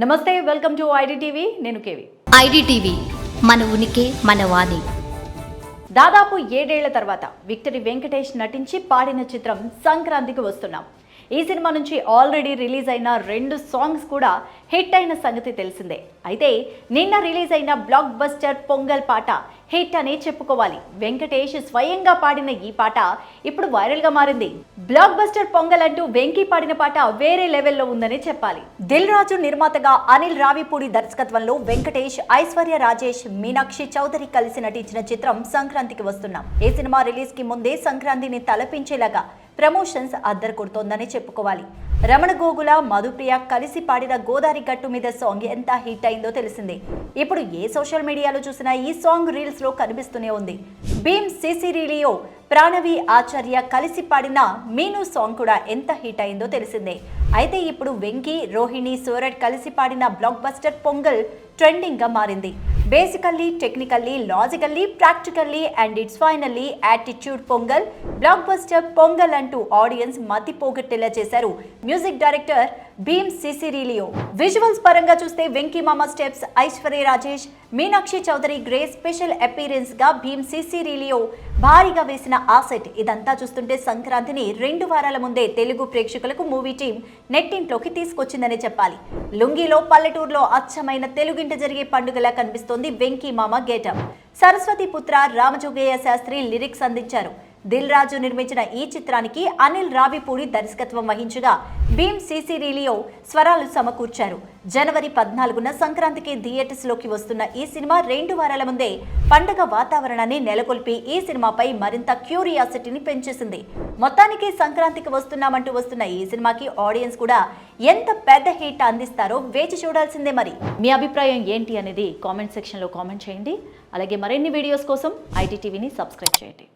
నమస్తే welcome to IDTV. నేను KV. IDTV మన ఉనికి మన వాణి. దాదాపు ఏడేళ్ళ తర్వాత విక్టరీ వెంకటేష్ నటించి పాడిన చిత్రం సంక్రాంతికి వస్తున్నాం. ఈ సినిమా నుంచి ఆల్రెడీ రిలీజ్ అయిన రెండు సాంగ్స్ కూడా హిట్ అయిన సంగతి తెలిసిందే. అయితే నిన్న రిలీజ్ అయిన బ్లాక్ బస్టర్ పొంగల్ పాట హిట్ అనే చెప్పుకోవాలి. వెంకటేష్ స్వయంగా పాడిన ఈ పాట ఇప్పుడు వైరల్గా మారింది. బ్లాక్ బస్టర్ పొంగల్ అంటూ వెంకీ పాడిన పాట వేరే లెవెల్లో ఉందని చెప్పాలి. దిల్ రాజు నిర్మాతగా అనిల్ రావిపూడి దర్శకత్వంలో వెంకటేష్ ఐశ్వర్య రాజేష్ మీనాక్షి చౌదరి కలిసి నటించిన చిత్రం సంక్రాంతికి వస్తున్నాం. ఈ సినిమా రిలీజ్కి ముందే సంక్రాంతిని తలపించేలాగా ప్రమోషన్స్ అద్దరు కొడుతోందని చెప్పుకోవాలి. రమణ గోగుల మధుప్రియ కలిసి పాడిన గోదావరి గట్టు మీద సాంగ్ ఎంత హిట్ అయిందో తెలిసిందే. ఇప్పుడు ఏ సోషల్ మీడియాలో చూసినా ఈ సాంగ్ రీల్స్లో కనిపిస్తూనే ఉంది. భీమ్ సిసిరిలియో ప్రాణవి ఆచార్య కలిసి పాడిన మీను సాంగ్ కూడా ఎంత హిట్ అయిందో తెలిసిందే. అయితే ఇప్పుడు వెంకీ రోహిణి సూరట్ కలిసి పాడిన బ్లాక్ బస్టర్ పొంగల్ ట్రెండింగ్గా మారింది. Basically technically logically practically and it's finally attitude Pongal block buster Pongal అంటూ ఆడియన్స్ మతి పోగొట్టేలా చేశారు. Music director Bheems Ceciroleo visuals పరంగా చూస్తే Venky Mama steps Aishwarya Rajesh Meenakshi Chaudhary grey special అపీరెన్స్గా Bheems Ceciroleo భారీగా వేసిన ఆసెట్ ఇదంతా చూస్తుంటే సంక్రాంతిని రెండు వారాల ముందే తెలుగు ప్రేక్షకులకు మూవీ టీం నెట్టింట్లోకి తీసుకొచ్చిందని చెప్పాలి. లుంగిలో పల్లెటూరులో అచ్చమైన తెలుగింట జరిగే పండుగలా కనిపిస్తోంది వెంకీ మామ గేటప్. సరస్వతి పుత్ర రామజోగయ్య శాస్త్రి లిరిక్స్ అందించారు. దిల్ రాజు నిర్మించిన ఈ చిత్రానికి అనిల్ రావిపూడి దర్శకత్వం వహించగా భీమ్ సిసిరీలియో స్వరాలు సమకూర్చారు. జనవరి పద్నాలుగున సంక్రాంతికి థియేటర్స్లోకి వస్తున్న ఈ సినిమా రెండు వారాల ముందే పండగ వాతావరణాన్ని నెలకొల్పి ఈ సినిమాపై మరింత క్యూరియాసిటీని పెంచేసింది. మొత్తానికి సంక్రాంతికి వస్తున్నామంటూ వస్తున్న ఈ సినిమాకి ఆడియన్స్ కూడా ఎంత పెద్ద హిట్ అందిస్తారో వేచి చూడాల్సిందే మరి. మీ అభిప్రాయం ఏంటి అనేది కామెంట్ సెక్షన్లో కామెంట్ చేయండి. అలాగే మరిన్ని వీడియోస్ కోసం ఐటీ సబ్స్క్రైబ్ చేయండి.